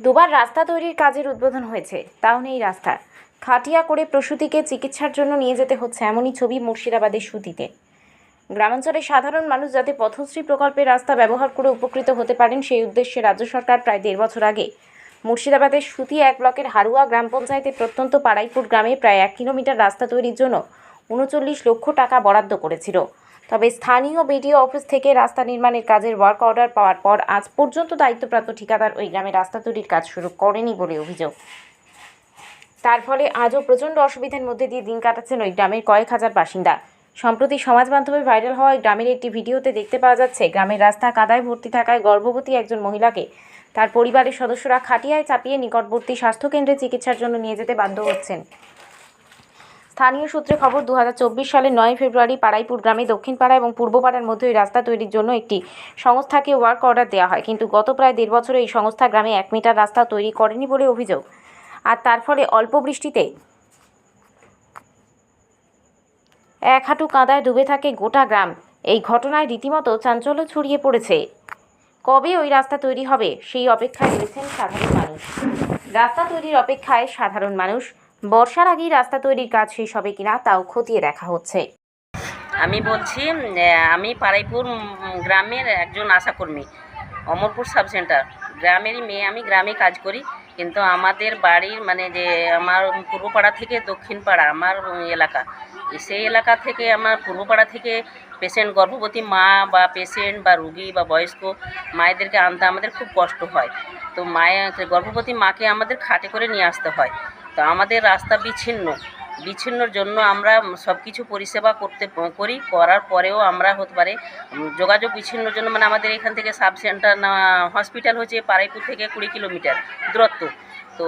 দুবার রাস্তা তৈরির কাজের উদ্বোধন হয়েছে, তাও নেই রাস্তা। খাটিয়া করে প্রসূতিকে চিকিৎসার জন্য নিয়ে যেতে হচ্ছে এমনই ছবি মুর্শিদাবাদের সুতিতে। গ্রামাঞ্চলে সাধারণ মানুষ যাতে পথশ্রী প্রকল্পের রাস্তা ব্যবহার করে উপকৃত হতে পারেন, সেই উদ্দেশ্যে রাজ্য সরকার প্রায় দেড় বছর আগে মুর্শিদাবাদের সুতি এক ব্লকের হারুয়া গ্রাম পঞ্চায়েতের প্রত্যন্ত পাড়াইপুর গ্রামে প্রায় এক কিলোমিটার রাস্তা তৈরির জন্য উনচল্লিশ লক্ষ টাকা বরাদ্দ করেছিল। তবে স্থানীয় বিডিও অফিস থেকে রাস্তা নির্মাণের কাজের ওয়ার্ক অর্ডার পাওয়ার পর আজ পর্যন্ত দায়িত্বপ্রাপ্ত ঠিকাদার ওই গ্রামে রাস্তা তৈরির কাজ শুরু করেনি বলে অভিযোগ। তার ফলে আজও প্রচণ্ড অসুবিধার মধ্যে দিয়ে দিন কাটাচ্ছেন ওই গ্রামের কয়েক হাজার বাসিন্দা। সম্প্রতি সমাজ মাধ্যমে ভাইরাল হওয়া গ্রামের একটি ভিডিওতে দেখতে পাওয়া যাচ্ছে, গ্রামের রাস্তা কাদায় ভর্তি থাকায় গর্ভবতী একজন মহিলাকে তার পরিবারের সদস্যরা খাটিয়ায় চাপিয়ে নিকটবর্তী স্বাস্থ্যকেন্দ্রে চিকিৎসার জন্য নিয়ে যেতে বাধ্য হচ্ছেন। স্থানীয় সূত্রে খবর দু সালে নয় ফেব্রুয়ারি পাড়াইপুর গ্রামে দক্ষিণপাড়া এবং পূর্ব পাড়ার মধ্যে ওই রাস্তা তৈরির জন্য একটি সংস্থাকে ওয়ার্ক অর্ডার দেওয়া হয়। কিন্তু গত প্রায় দেড় বছরে এই সংস্থা গ্রামে এক মিটার রাস্তা তৈরি করেনি বলে অভিযোগ। আর তার ফলে অল্প বৃষ্টিতে এক হাঁটু কাঁদায় ডুবে থাকে গোটা গ্রাম। এই ঘটনায় রীতিমতো চাঞ্চল্য ছড়িয়ে পড়েছে। কবে ওই রাস্তা তৈরি হবে, সেই অপেক্ষায় রয়েছেন সাধারণ মানুষ। রাস্তা তৈরির অপেক্ষায় সাধারণ মানুষ। বর্ষার আগেই রাস্তা তৈরির কাজ শেষ হবে কিনা তাও খতিয়ে দেখা হচ্ছে। আমি বলছি আমি পাড়াইপুর গ্রামের একজন আশাকর্মী, অমরপুর সাব সেন্টার। গ্রামেরই মেয়ে, আমি গ্রামে কাজ করি, কিন্তু আমাদের বাড়ির মানে যে আমার পূর্বপাড়া থেকে দক্ষিণ পাড়া আমার এলাকা, সেই এলাকা থেকে আমার পূর্বপাড়া থেকে পেশেন্ট গর্ভবতী মা বা পেশেন্ট বা রুগী বা বয়স্ক মায়েদেরকে আনতে আমাদের খুব কষ্ট হয়। তো মায়ের, গর্ভবতী মাকে আমাদের খাটে করে নিয়ে আসতে হয়। তো আমাদের রাস্তা বিচ্ছিন্ন। বিচ্ছিন্নর জন্য আমরা সব কিছু পরিষেবা করতে করি। করার পরেও আমরা হতে পারে যোগাযোগ বিচ্ছিন্নর জন্য মানে আমাদের এখান থেকে সাব সেন্টার হসপিটাল হচ্ছে পাড়াইপুর থেকে কুড়ি কিলোমিটার দূরত্ব। তো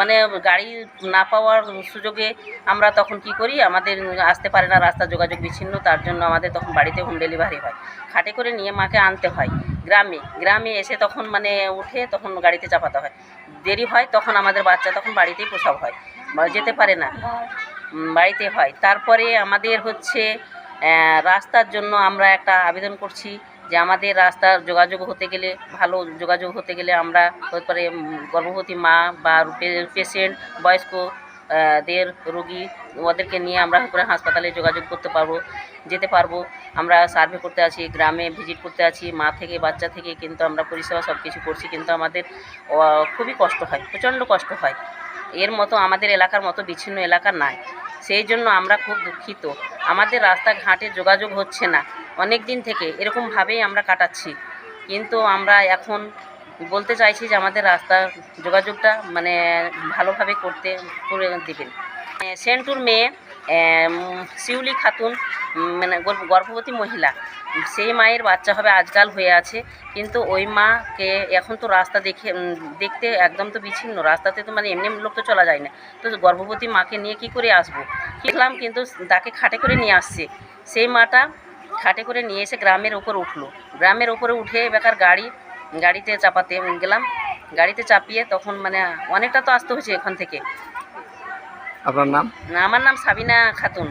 মানে গাড়ি না পাওয়ার সুযোগে আমরা তখন কি করি, আমাদের আসতে পারে না রাস্তা যোগাযোগ বিচ্ছিন্ন, তার জন্য আমাদের তখন বাড়িতে হোম ডেলিভারি হয়। খাটে করে নিয়ে মাকে আনতে হয়। গ্রামে গ্রামে এসে তখন মানে উঠে তখন গাড়িতে চাপাতে হয়। দেরি হয় তখন আমাদের বাচ্চা তখন বাড়িতেই প্রসব হয় যেতে পারে না। বাড়িতে হয়। তারপরে আমাদের হচ্ছে রাস্তার জন্য আমরা একটা আবেদন করছি যে আমাদের রাস্তার যোগাযোগ হতে গেলে, ভালো যোগাযোগ হতে গেলে আমরা হতে পারে গর্ভবতী মা বা পেশেন্ট, বয়স্ক দের রোগী ওদেরকে নিয়ে আমরা করে হাসপাতালে যোগাযোগ করতে পারব, যেতে পারব। আমরা সার্ভে করতে আছি, গ্রামে ভিজিট করতে আছি, মা থেকে, বাচ্চা থেকে, কিন্তু আমরা পরিষেবা সব কিছু করছি, কিন্তু আমাদের খুবই কষ্ট হয়, প্রচণ্ড কষ্ট হয়। এর মতো আমাদের এলাকার মতো বিচ্ছিন্ন এলাকা নাই। সেই জন্য আমরা খুব দুঃখিত। আমাদের রাস্তাঘাটে যোগাযোগ হচ্ছে না। অনেক দিন থেকে এরকমভাবেই আমরা কাটাচ্ছি। কিন্তু আমরা এখন বলতে চাইছি যে আমাদের রাস্তার যোগাযোগটা মানে ভালোভাবে করতে, করে দেবেন। সেন্টুর মেয়ে শিউলি খাতুন মানে গর্ভবতী মহিলা। সেই মায়ের বাচ্চা হবে আজকাল হয়ে আছে, কিন্তু ওই মাকে এখন তো রাস্তা দেখে দেখতে একদম তো বিচ্ছিন্ন। রাস্তাতে তো মানে এমনি লোক তো চলা যায় না। তো গর্ভবতী মাকে নিয়ে কি করে আসব? দেখলাম কিন্তু তাকে খাটে করে নিয়ে আসছে। সেই মাটা খাটে করে নিয়ে এসে গ্রামের ওপর উঠল। গ্রামের ওপরে উঠে বেকার গাড়ি গাড়িতে চাপাতে গেলাম। গাড়িতে চাপিয়ে তখন মানে অনেকটা তো আসতে হয়েছে এখান থেকে। আপনার নাম? আমার নাম সাবিনা খাতুন।